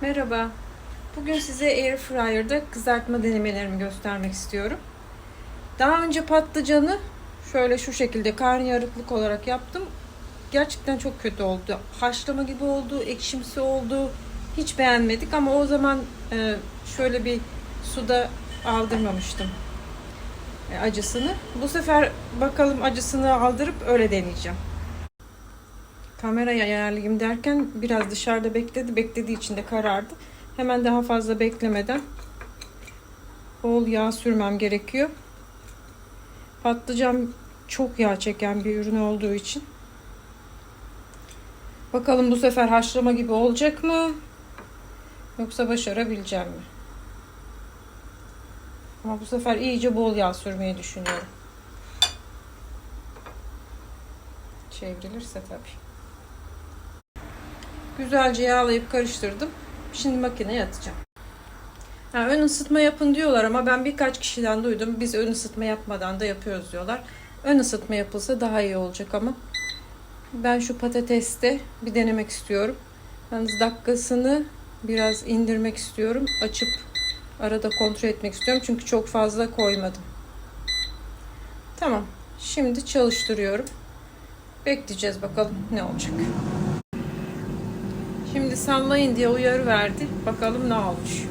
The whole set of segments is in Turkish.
Merhaba. Bugün size Air Fryer'da kızartma denemelerimi göstermek istiyorum. Daha önce patlıcanı şöyle şu şekilde karnıyarıklık olarak yaptım. Gerçekten çok kötü oldu. Haşlama gibi oldu, ekşimsi oldu. Hiç beğenmedik ama o zaman e, şöyle bir suda aldırmamıştım e, acısını. Bu sefer bakalım acısını aldırıp öyle deneyeceğim. Kameraya ayarlayayım derken biraz dışarıda bekledi. Beklediği için de karardı. Hemen daha fazla beklemeden bol yağ sürmem gerekiyor. Patlıcan çok yağ çeken bir ürün olduğu için. Bakalım bu sefer haşlama gibi olacak mı? Yoksa başarabileceğim mi? Ama bu sefer iyice bol yağ sürmeyi düşünüyorum. Çevrilirse tabii. Güzelce yağlayıp karıştırdım. Şimdi makineye atacağım. Ha, ön ısıtma yapın diyorlar ama ben birkaç kişiden duydum. Biz ön ısıtma yapmadan da yapıyoruz diyorlar. Ön ısıtma yapılsa daha iyi olacak ama. Ben şu patateste bir denemek istiyorum. Yalnız dakikasını biraz indirmek istiyorum. Açıp arada kontrol etmek istiyorum. Çünkü çok fazla koymadım. Tamam. Şimdi çalıştırıyorum. Bekleyeceğiz bakalım ne olacak. Şimdi sallayın diye uyarı verdi. Bakalım ne olmuş.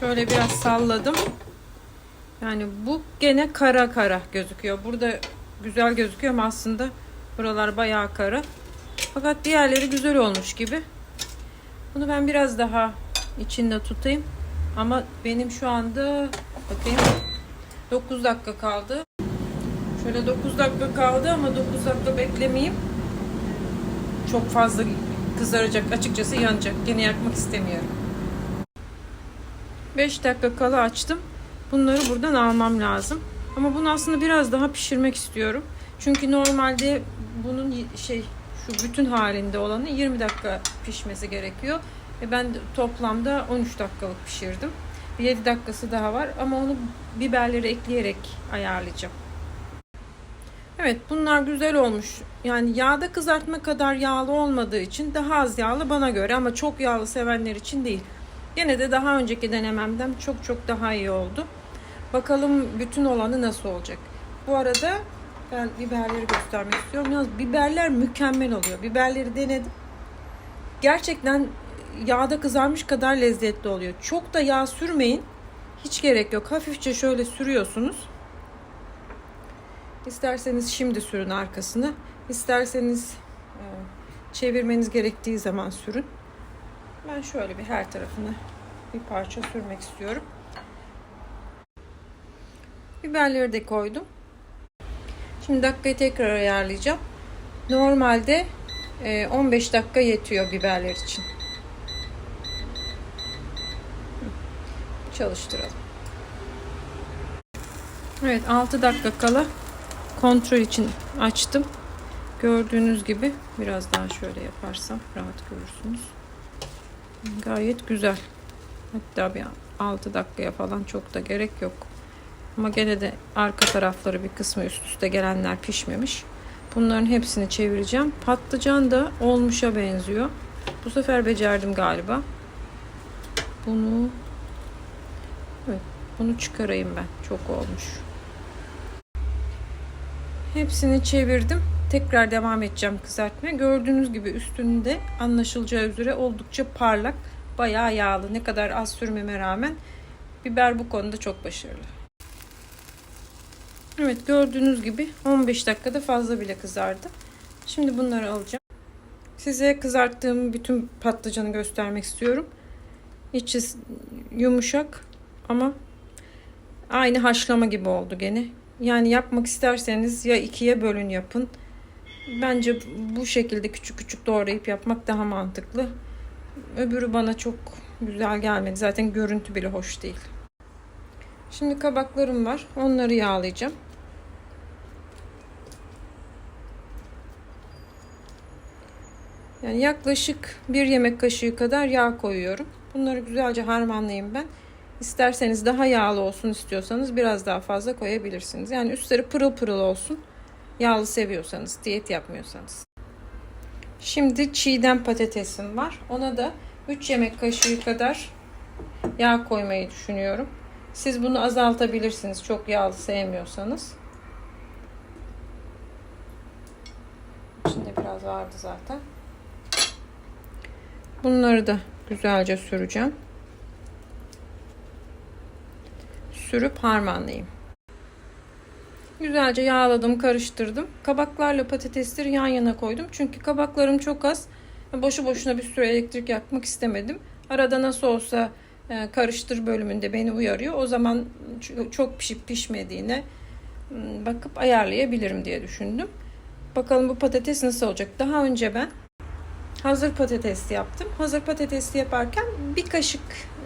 Şöyle biraz salladım. Yani bu gene kara kara gözüküyor. Burada güzel gözüküyor ama aslında buralar bayağı kara. Fakat diğerleri güzel olmuş gibi. Bunu ben biraz daha içinde tutayım. Ama benim şu anda bakayım 9 dakika kaldı. Şöyle 9 dakika kaldı ama 9 dakika beklemeyeyim. Çok fazla kızaracak açıkçası yanacak. Gene yakmak istemiyorum. 5 dakika kala açtım. Bunları buradan almam lazım. Ama bunu aslında biraz daha pişirmek istiyorum. Çünkü normalde bunun şey şu bütün halinde olanı 20 dakika pişmesi gerekiyor. Ve ben toplamda 13 dakikalık pişirdim. 7 dakikası daha var ama onu biberleri ekleyerek ayarlayacağım. Evet bunlar güzel olmuş. Yani yağda kızartma kadar yağlı olmadığı için daha az yağlı bana göre ama çok yağlı sevenler için değil. Yine de daha önceki denememden çok çok daha iyi oldu. Bakalım bütün olanı nasıl olacak. Bu arada ben biberleri göstermek istiyorum. Yalnız biberler mükemmel oluyor. Biberleri denedim. Gerçekten yağda kızarmış kadar lezzetli oluyor. Çok da yağ sürmeyin. Hiç gerek yok. Hafifçe şöyle sürüyorsunuz. İsterseniz şimdi sürün arkasını. İsterseniz e, çevirmeniz gerektiği zaman sürün. Ben şöyle bir her tarafını bir parça sürmek istiyorum. Biberleri de koydum. Şimdi dakikayı tekrar ayarlayacağım. Normalde 15 dakika yetiyor biberler için. Çalıştıralım. Evet 6 dakika kala kontrol için açtım. Gördüğünüz gibi biraz daha şöyle yaparsam rahat görürsünüz. Gayet güzel. Hatta bir 6 dakikaya falan çok da gerek yok. Ama gene de arka tarafları bir kısmı üst üste gelenler pişmemiş. Bunların hepsini çevireceğim. Patlıcan da olmuşa benziyor. Bu sefer becerdim galiba. Bunu Evet, bunu çıkarayım ben. Çok olmuş. Hepsini çevirdim. Tekrar devam edeceğim kızartmaya. Gördüğünüz gibi üstünde anlaşılacağı üzere oldukça parlak, bayağı yağlı. Ne kadar az sürmeme rağmen biber bu konuda çok başarılı. Evet gördüğünüz gibi 15 dakikada fazla bile kızardı. Şimdi bunları alacağım. Size kızarttığım bütün patlıcanı göstermek istiyorum. İçi yumuşak ama aynı haşlama gibi oldu gene. Yani yapmak isterseniz ya ikiye bölün yapın. Bence bu şekilde küçük küçük doğrayıp yapmak daha mantıklı. Öbürü bana çok güzel gelmedi. Zaten görüntü bile hoş değil. Şimdi kabaklarım var. Onları yağlayacağım. Yani yaklaşık bir yemek kaşığı kadar yağ koyuyorum. Bunları güzelce harmanlayayım ben. İsterseniz daha yağlı olsun istiyorsanız biraz daha fazla koyabilirsiniz. Yani üstleri pırıl pırıl olsun. Yağlı seviyorsanız, diyet yapmıyorsanız. Şimdi çiğdem patatesim var. Ona da 3 yemek kaşığı kadar yağ koymayı düşünüyorum. Siz bunu azaltabilirsiniz çok yağlı sevmiyorsanız. İçinde biraz vardı zaten. Bunları da güzelce süreceğim. Sürüp harmanlayayım. Güzelce yağladım, karıştırdım. Kabaklarla patatesleri yan yana koydum. Çünkü kabaklarım çok az. Boşu boşuna bir süre elektrik yakmak istemedim. Arada nasıl olsa e, karıştır bölümünde beni uyarıyor. O zaman çok pişip pişmediğine bakıp ayarlayabilirim diye düşündüm. Bakalım bu patates nasıl olacak. Daha önce ben hazır patates yaptım. Hazır patatesli yaparken bir kaşık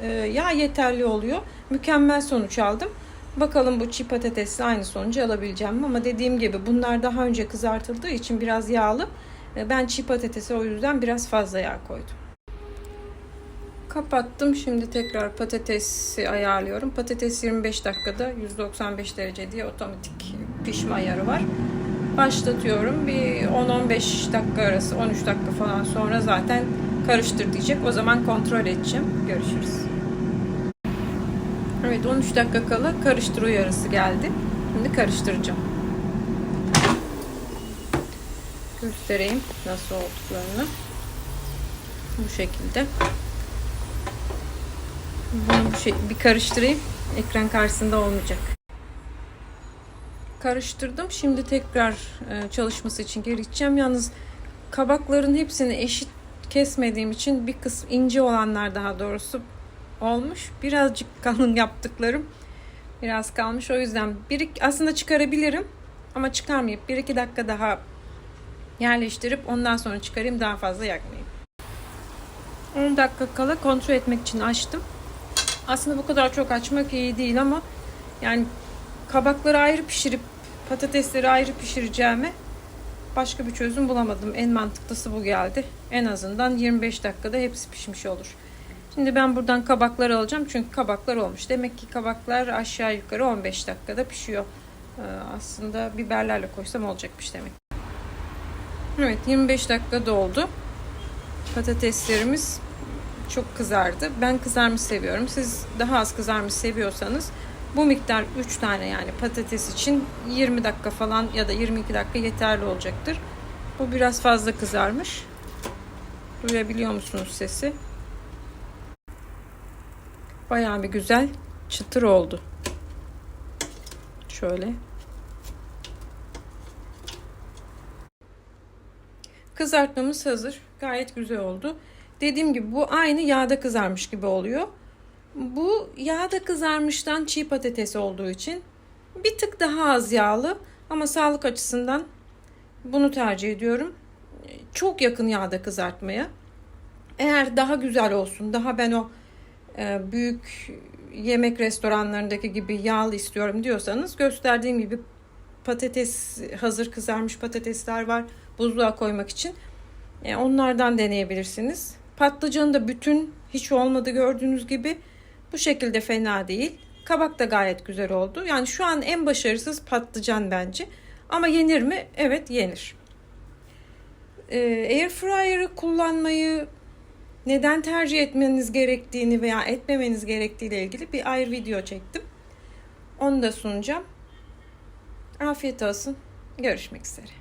yağ yeterli oluyor. Mükemmel sonuç aldım. Bakalım bu çiğ patatesle aynı sonucu alabileceğim mi? Ama dediğim gibi bunlar daha önce kızartıldığı için biraz yağlı. E, ben çiğ patatese o yüzden biraz fazla yağ koydum. Kapattım. Şimdi tekrar patatesi ayarlıyorum. Patates 25 dakikada 195 derece diye otomatik pişme ayarı var. Başlatıyorum. Bir 10-15 dakika arası 13 dakika falan sonra zaten karıştır diyecek. O zaman kontrol edeceğim. Görüşürüz. Evet 13 dakika kala karıştır uyarısı geldi. Şimdi karıştıracağım. Göstereyim nasıl olduklarını. Bu şekilde. Bunu bu şey, bir karıştırayım. Ekran karşısında olmayacak. Karıştırdım. Şimdi tekrar e, çalışması için geri gideceğim. Yalnız kabakların hepsini eşit kesmediğim için bir kısım ince olanlar daha doğrusu olmuş. Birazcık kalın yaptıklarım biraz kalmış. O yüzden bir aslında çıkarabilirim ama çıkarmayıp bir iki dakika daha yerleştirip ondan sonra çıkarayım daha fazla yakmayayım. 10 dakika kala kontrol etmek için açtım. Aslında bu kadar çok açmak iyi değil ama yani kabakları ayrı pişirip patatesleri ayrı pişireceğime başka bir çözüm bulamadım. En mantıklısı bu geldi. En azından 25 dakikada hepsi pişmiş olur. Şimdi ben buradan kabaklar alacağım çünkü kabaklar olmuş. Demek ki kabaklar aşağı yukarı 15 dakikada pişiyor. Ee, aslında biberlerle koysam olacakmış demek. Evet 25 dakika doldu. Patateslerimiz çok kızardı. Ben kızarmış seviyorum. Siz daha az kızarmış seviyorsanız bu miktar 3 tane yani patates için 20 dakika falan ya da 22 dakika yeterli olacaktır. Bu biraz fazla kızarmış. Duyabiliyor musunuz sesi? Bayağı bir güzel çıtır oldu. Şöyle. Kızartmamız hazır. Gayet güzel oldu. Dediğim gibi bu aynı yağda kızarmış gibi oluyor. Bu yağda kızarmıştan çiğ patates olduğu için bir tık daha az yağlı ama sağlık açısından bunu tercih ediyorum. Çok yakın yağda kızartmaya. Eğer daha güzel olsun, daha ben o büyük yemek restoranlarındaki gibi yağlı istiyorum diyorsanız gösterdiğim gibi patates hazır kızarmış patatesler var buzluğa koymak için. E, onlardan deneyebilirsiniz. Patlıcanı da bütün hiç olmadı gördüğünüz gibi. Bu şekilde fena değil. Kabak da gayet güzel oldu. Yani şu an en başarısız patlıcan bence. Ama yenir mi? Evet yenir. Ee, Airfryer'ı kullanmayı neden tercih etmeniz gerektiğini veya etmemeniz gerektiği ile ilgili bir ayrı video çektim. Onu da sunacağım. Afiyet olsun. Görüşmek üzere.